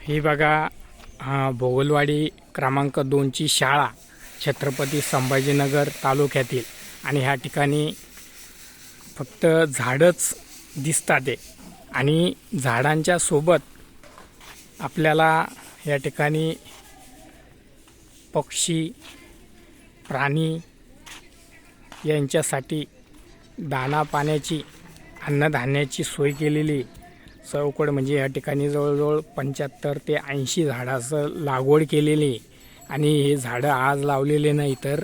ही बघा भोगलवाडी क्रमांक दोनची शाळा छत्रपती संभाजीनगर तालुक्यातील. आणि ह्या ठिकाणी फक्त झाडच दिसतात आहे आणि झाडांच्या सोबत आपल्याला या ठिकाणी पक्षी प्राणी यांच्यासाठी दाना पाण्याची अन्नधान्याची सोय केलेली चौकड म्हणजे या ठिकाणी जवळजवळ पंच्याहत्तर ते ऐंशी झाडाचं लागवड केलेली आणि हे झाडं आज लावलेले नाही तर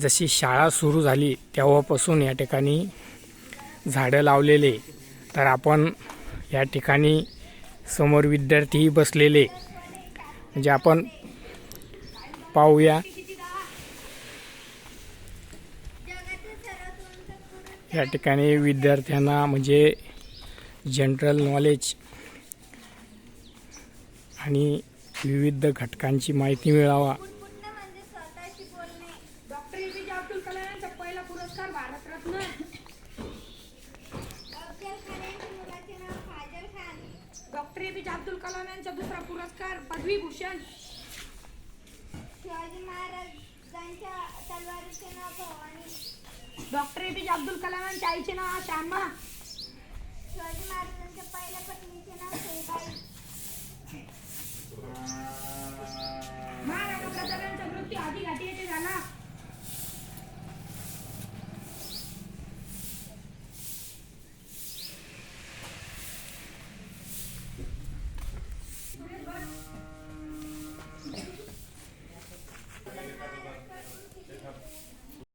जशी शाळा सुरू झाली तेव्हापासून या ठिकाणी झाडं लावलेले तर आपण या ठिकाणी समोर विद्यार्थीही बसलेले म्हणजे आपण पाहूया. या ठिकाणी विद्यार्थ्यांना म्हणजे जनरल नॉलेज आणि विविध घटकांची माहिती मिळावा. Doctor A P J Abdul Kalam यांचा पहिला पुरस्कार डॉक्टर ए जे अब्दुल कलाम यांचा दुसरा पुरस्कार पदवीभूषण शिवाजी महाराजांच्या तलवारीचे नाव Bhavani doctor A P J Abdul Kalam यांच्या आईचे नाव श्यामा. शिवाजी महाराजांच्या पहिल्या पत्नीचे नाव सईबाई महाराणा मृत्यू आधी घाटी येथे झाला.